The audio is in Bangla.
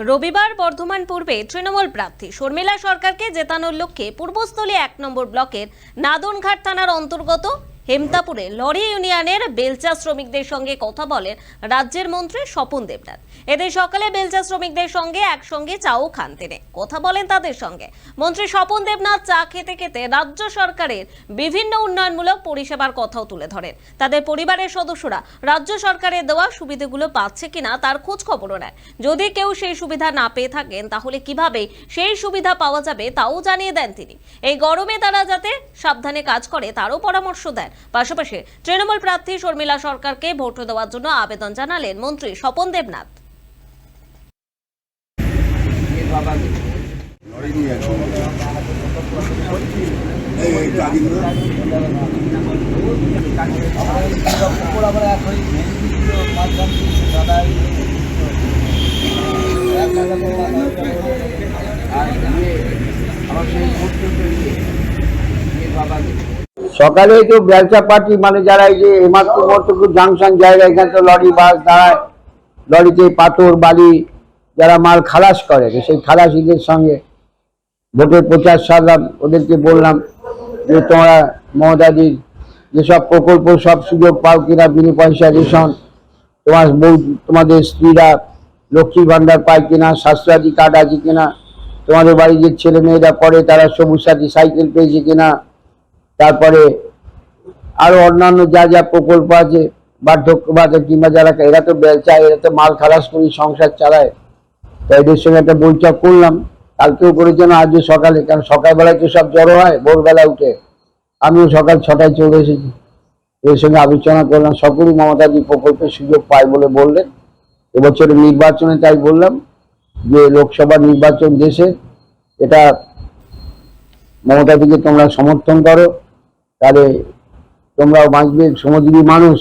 রবিবার বর্ধমান পূর্বে তৃণমূল প্রার্থী শর্মিলা সরকারকে জেতানোর লক্ষ্যে পূর্বস্থলী এক নম্বর ব্লকের নাদনঘাট থানার অন্তর্গত হেমতাপুরে লরি ইউনিয়নের বেলচা শ্রমিকদের সঙ্গে কথা বলেন রাজ্যের মন্ত্রী স্বপন দেবনাথ। এদের সকালে বেলচা শ্রমিকদের সঙ্গে একসঙ্গে চাও খান তিনি। কথা বলেন তাদের সঙ্গে। মন্ত্রী স্বপন দেবনাথ চা খেতে খেতে রাজ্য সরকারের বিভিন্ন উন্নয়নমূলক পরিষেবার কথাও তুলে ধরেন। তাদের পরিবারের সদস্যরা রাজ্য সরকারের দেওয়া সুবিধাগুলো পাচ্ছে কিনা তার খোঁজ খবরও নেয়। যদি কেউ সেই সুবিধা না পেয়ে থাকেন, তাহলে কীভাবে সেই সুবিধা পাওয়া যাবে তাও জানিয়ে দেন তিনি। এই গরমে তারা যাতে সাবধানে কাজ করে, তারও পরামর্শ দেন পাশাপাশি তৃণমূল প্রার্থী শর্মিলা সরকারকে ভোট দেওয়ার জন্য আবেদন জানালেন মন্ত্রী স্বপন দেবনাথ। এই এই গাড়িগুলো সকালে তো ব্যবসা পার্টি মানে যারা এই যে হেমাত্মপুর জাংশন জায়গা এখানে তো লরি, বাস দাঁড়ায়। লরিতে পাথর, বালি, যারা মাল খালাস করে সেই খালাসিদের সঙ্গে ভোটের প্রচার সারলাম। ওদেরকে বললাম যে তোমরা মমতাদির যেসব প্রকল্প, সব সুযোগ পাও কিনা, বিনি পয়সা রেশন, তোমার বউ, তোমাদের স্ত্রীরা লক্ষ্মী ভান্ডার পায় কিনা, স্বাস্থ্যসাথী কার্ড আছে কিনা, তোমাদের বাড়ির যে ছেলে মেয়েরা পড়ে, তারা সবুজ সাথী, সাইকেল পেয়েছে কিনা তারপরে আরও অন্যান্য যা যা প্রকল্প আছে বার্ধক্য ভাতা কিংবা যারা এরা তো চায়, এরা তো মাল খালাস করি সংসার চালায়। তো এদের সঙ্গে একটা বৈঠক করলাম। কালকেও করেছেন আজও সকালে, কারণ সকালবেলায় তো সব জড়ো হয়, ভোরবেলা উঠে। আমিও সকাল ছটায় চলে এসেছি। এর সঙ্গে আলোচনা করলাম, সকলেই মমতাদি প্রকল্পের সুযোগ পায় বলে বললেন। এবছরের নির্বাচনে তাই বললাম যে, লোকসভা নির্বাচন দেশে এটা মমতাদিকে তোমরা সমর্থন করো। তাহলে তোমরাও বাঁচবে সমুদ্রী মানুষ।